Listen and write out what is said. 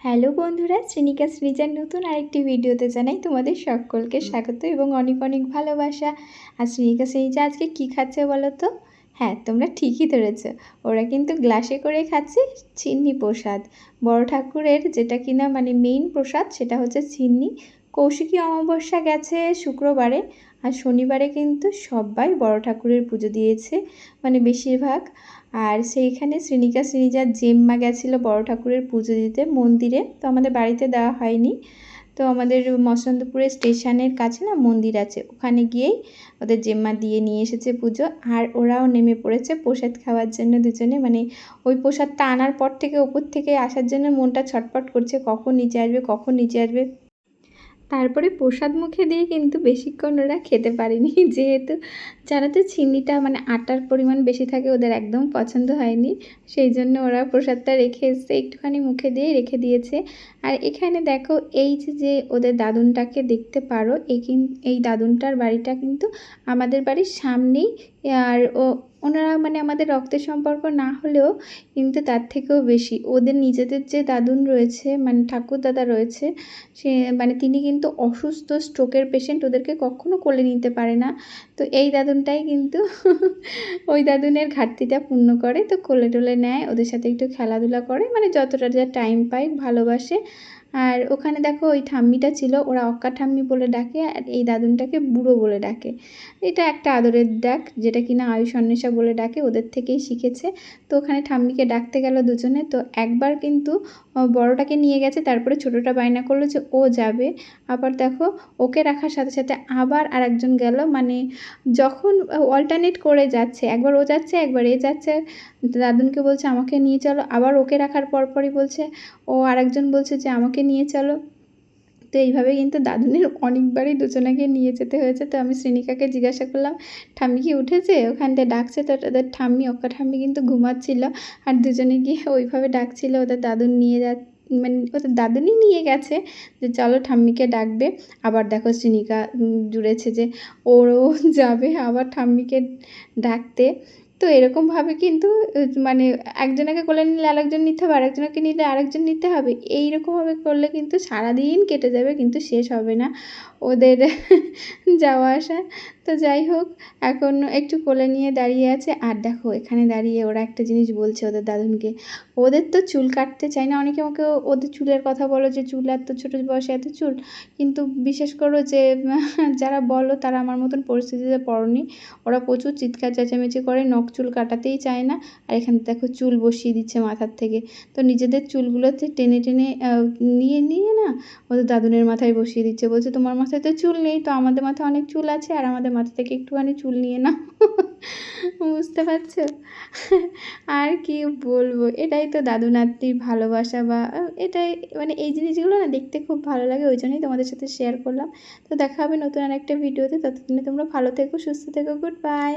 Hello বন্ধুরা শ্রেণিকা শ্রীজার নতুন আরেকটি ভিডিওতে জানাই তোমাদের সকলকে স্বাগত এবং অনেক অনেক ভালোবাসা। আর শ্রেণিকা শ্রেণীজা আজকে কী খাচ্ছে বলো তো? হ্যাঁ তোমরা ঠিকই ধরেছ। ওরা কিন্তু গ্লাসে করে খাচ্ছে চিন্নি প্রসাদ। বড় ঠাকুরের যেটা কিনা মানে মেইন প্রসাদ সেটা হচ্ছে চিন্নি। কৌশিকী অমাবস্যা গেছে শুক্রবারে আর শনিবারে কিন্তু সবাই বড় ঠাকুরের পুজো দিয়েছে মানে বেশিরভাগ। আর সেইখানে শ্রীনিকা শ্রীনিজার জেম্মা গেছিল বড় ঠাকুরের পুজো দিতে মন্দিরে, তো আমাদের বাড়িতে দেওয়া হয়নি। তো আমাদের মসন্তপুরের স্টেশনের কাছে না মন্দির আছে, ওখানে গিয়েই ওদের জেম্মা দিয়ে নিয়ে এসেছে পুজো। আর ওরাও নেমে পড়েছে প্রসাদ খাওয়ার জন্য দুজনে মানে ওই প্রসাদটা আনার পর থেকে, ওপর থেকে আসার জন্য মনটা ছটপট করছে, কখন নিচে আসবে, কখন নিচে আসবে তারপরে প্রসাদ মুখে দিয়ে কিন্তু বেশিক্ষণ ওরা খেতে পারেনি। যেহেতু যারা তো চিনিটা মানে আটার পরিমাণ বেশি থাকে ওদের একদম পছন্দ হয়নি, সেই জন্য ওরা প্রসাদটা রেখে এসছে, একটুখানি মুখে দিয়ে রেখে দিয়েছে। আর এখানে দেখো এই যে যে ওদের দাদুনটাকে দেখতে পারো এই এই দাদুনটার বাড়িটা কিন্তু আমাদের বাড়ির সামনেই। আর ও ওনারা মানে আমাদের রক্তের সম্পর্ক না হলেও কিন্তু তার থেকেও বেশি। ওদের নিজেদের যে দাদুন রয়েছে মানে ঠাকুর দাদা রয়েছে, সে মানে তিনি কিন্তু অসুস্থ স্ট্রোকের পেশেন্ট ওদেরকে কখনো কোলে নিতে পারে না। তো এই দাদুনটাই কিন্তু ওই দাদুনের ঘাটতিটা পূর্ণ করে, তো কোলে টোলে নেয়, ওদের সাথে একটু খেলাধুলা করে মানে যতটা যা টাইম পায়, ভালোবাসে। আর ওখানে দেখো ওই ঠাম্মিটা ছিল, ওরা অক্কা ঠাম্মি বলে ডাকে আর এই দাদুনটাকে বুড়ো বলে ডাকে। এটা একটা আদরের ডাক যেটা কিনা আয়ুষ অন্বেষা বলে ডাকে, ওদের থেকেই শিখেছে। তো ওখানে ঠাম্মিকে ডাকতে গেল দুজনে, তো একবার কিন্তু বড়টাকে নিয়ে গেছে, তারপরে ছোটোটা বায়না করল যে ও যাবে। আবার দেখো ওকে রাখার সাথে সাথে আবার আর একজন গেল মানে যখন অল্টারনেট করে যাচ্ছে, একবার ও যাচ্ছে, একবার এ যাচ্ছে, দাদুনকে বলছে আমাকে নিয়ে চলো। আবার ওকে রাখার পরপরই বলছে, ও আরেকজন বলছে যে আমাকে নিয়ে চলো। তো এইভাবে কিন্তু দাদুনের অনেকবারই দুজনাকে নিয়ে যেতে হয়েছে। তো আমি শ্রেণিকাকে জিজ্ঞাসা করলাম, ঠাম্মি কি উঠেছে? ওখান থেকে ডাকছে তো ওদের ঠাম্মি, অক্কা ঠাম্মি কিন্তু ঘুমাচ্ছিল। আর দুজনে গিয়ে ওইভাবে ডাকছিল, ওদের দাদুন নিয়ে যা মানে ওদের দাদুনই নিয়ে গেছে যে, চলো ঠাম্মিকে ডাকবে। আবার দেখো শ্রেণিকা জুড়েছে যে, ওরও যাবে। আবার ঠাম্মিকে ডাকতে তো এরকমভাবে কিন্তু মানে একজনকে কোলে নিলে আরেকজন নিতে হবে, আরেকজনকে নিলে আরেকজন নিতে হবে এইরকমভাবে করলে কিন্তু সারাদিন কেটে যাবে, কিন্তু শেষ হবে না। ওদের যাওয়া আসা। তো যাই হোক, এখন একটু কোলে নিয়ে দাঁড়িয়ে আছে। আর দেখো, এখানে দাঁড়িয়ে ওরা একটা জিনিস বলছে ওদের দাদুনকে। ওদের তো চুল কাটতে চায় না। অনেকে আমাকে ওদের চুলের কথা বলো যে, চুল এত ছোটো বয়সে এত চুল? কিন্তু বিশেষ করো যে, যারা বলো তারা আমার মতন পরিস্থিতিতে পড়নি। ওরা প্রচুর চিৎকার, চেঁচামেচি করে, নখ চুল কাটাতেই চায় না। আর এখানে দেখো, চুল বসিয়ে দিচ্ছে মাথার থেকে। তো নিজেদের চুলগুলোতে টেনে টেনে নিয়ে নিয়ে না ওদের দাদুনের মাথায় বসিয়ে দিচ্ছে। বলছে, তোমার মাথায় তো চুল নেই, তো আমাদের মাথায় অনেক চুল আছে, আর আমাদের মাথা থেকে একটুখানি চুল নিয়ে নাও। বুঝতে পারছ? আর কি বলব? এটাই তো দাদু নাতির ভালোবাসা বা, এটাই মানে এই জিনিসগুলো না দেখতে খুব ভালো লাগে, ওই জন্যই তোমাদের সাথে শেয়ার করলাম। তো দেখা হবে নতুন আর একটা ভিডিওতে ততদিনে তোমরা ভালো থেকো, সুস্থ থেকো গুড বাই